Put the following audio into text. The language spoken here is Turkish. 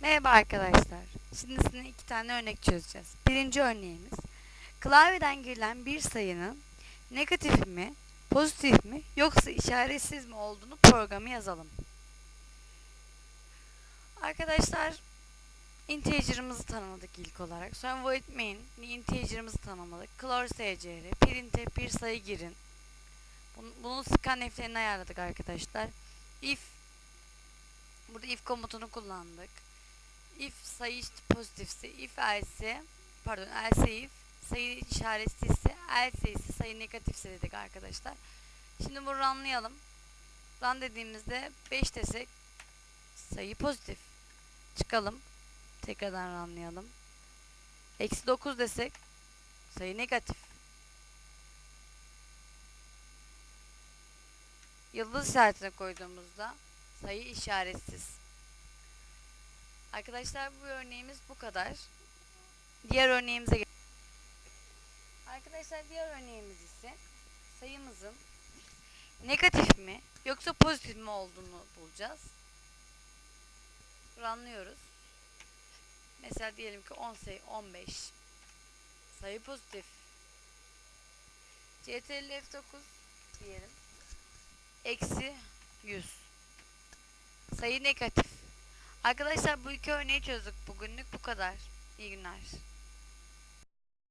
Merhaba arkadaşlar. Şimdi sizinle iki tane örnek çözeceğiz. Birinci örneğimiz klavyeden girilen bir sayının negatif mi, pozitif mi yoksa işaretsiz mi olduğunu programı yazalım. Arkadaşlar integer'ımızı tanımladık ilk olarak. Sonra void main integer'ımızı tanımladık. Clore scr, print'e bir sayı girin. Bunu, bunun scanf'lerini ayarladık arkadaşlar. If Burada if komutunu kullandık. If sayı pozitifse, if else, pardon else if sayı işaretsizse, else ise sayı negatifse dedik arkadaşlar. Şimdi bunu runlayalım. Run dediğimizde 5 desek sayı pozitif. Çıkalım. Tekrardan runlayalım. Eksi 9 desek sayı negatif. Yıldız işaretine koyduğumuzda sayı işaretsiz. Arkadaşlar bu örneğimiz bu kadar. Diğer örneğimize gel- Arkadaşlar diğer örneğimiz ise sayımızın negatif mi yoksa pozitif mi olduğunu bulacağız. Ranlıyoruz. Mesela diyelim ki 10 sayı 15 sayı pozitif. CTRL F9 diyelim. Eksi 100 sayı negatif. Arkadaşlar bu iki örneği çözdük bugünlük bu kadar. İyi günler.